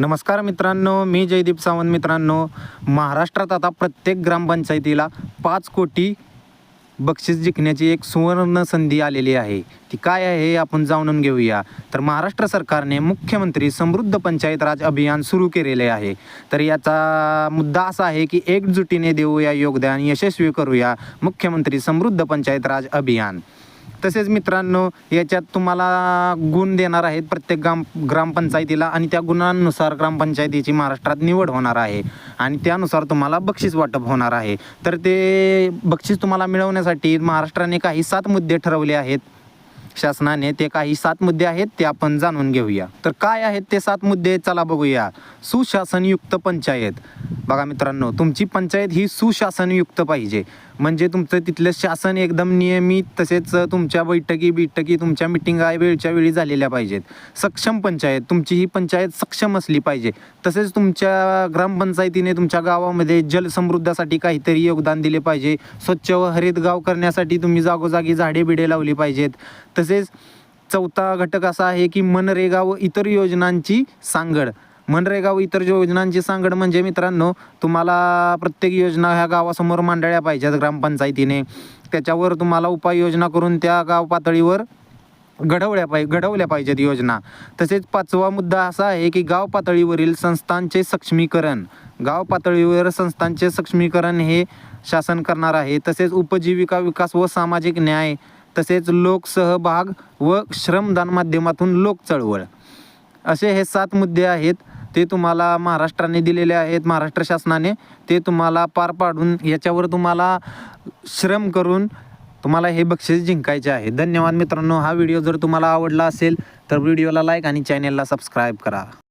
नमस्कार मित्रांनो मी जयदीप सावंत मित्रांनो. महाराष्ट्रात आता प्रत्येक ग्रामपंचायतीला पाच कोटी बक्षीस जिंकण्याची एक सुवर्ण संधी आलेली आहे. ती काय आहे हे आपण जाणून घेऊया. तर महाराष्ट्र सरकारने मुख्यमंत्री समृद्ध पंचायत राज अभियान सुरू केलेले आहे. तर याचा मुद्दा असा आहे की एकजुटीने देऊया योगदान यशस्वी करूया मुख्यमंत्री समृद्ध पंचायत राज अभियान. तसेच मित्रांनो याच्यात तुम्हाला गुण देणार आहेत प्रत्येक ग्राम ग्रामपंचायतीला आणि त्या गुणांनुसार ग्रामपंचायतीची महाराष्ट्रात निवड होणार आहे. आणि त्यानुसार तुम्हाला बक्षीस वाटप होणार आहे. तर ते बक्षीस तुम्हाला मिळवण्यासाठी महाराष्ट्राने काही सात मुद्दे ठरवले आहेत. शासनाने ते काही सात मुद्दे आहेत ते आपण जाणून घेऊया. तर काय आहेत ते सात मुद्दे? चला बघूया. सुशासनयुक्त पंचायत. बघा मित्रांनो तुमची पंचायत ही सुशासनयुक्त पाहिजे. म्हणजे तुमचं तिथलं शासन एकदम नियमित तसेच तुमच्या बैठकी बिठकी तुमच्या मिटिंगा वेळच्या वेळी झालेल्या पाहिजेत. सक्षम पंचायत तुमची ही पंचायत सक्षम असली पाहिजे. तसेच तुमच्या ग्रामपंचायतीने तुमच्या गावामध्ये जलसमृद्धासाठी काहीतरी योगदान दिले पाहिजे. स्वच्छ व हरित गाव करण्यासाठी तुम्ही जागोजागी झाडे बिडे लावली पाहिजेत. तसेच चौथा घटक असा आहे की मनरेगा व इतर योजनांची सांगड. मनरेगा व इतर योजनांची सांगड म्हणजे मित्रांनो तुम्हाला प्रत्येक योजना ह्या गावासमोर मांडळ्या पाहिजेत ग्रामपंचायतीने. त्याच्यावर तुम्हाला उपाययोजना करून त्या गाव पातळीवर घडवल्या पाहि घडवल्या पाहिजेत योजना. तसेच पाचवा मुद्दा असा आहे की गाव पातळीवरील संस्थांचे सक्षमीकरण. गाव पातळीवर संस्थांचे सक्षमीकरण हे शासन करणार आहे. तसेच उपजीविका विकास व सामाजिक न्याय तसेच लोकसहभाग व श्रमदान माध्यमातून लोक चळवळ. असे हे सात मुद्दे आहेत. ते तुम्हाला महाराष्ट्राने दिलेले आहेत. महाराष्ट्र शासनाने ते तुम्हाला पार पाडून याच्यावर तुम्हाला श्रम करून तुम्हाला हे बक्षीस जिंकायचे आहे. धन्यवाद मित्रांनो. हा व्हिडिओ जर तुम्हाला आवडला असेल तर व्हिडिओला लाईक आणि चॅनेलला सबस्क्राईब करा.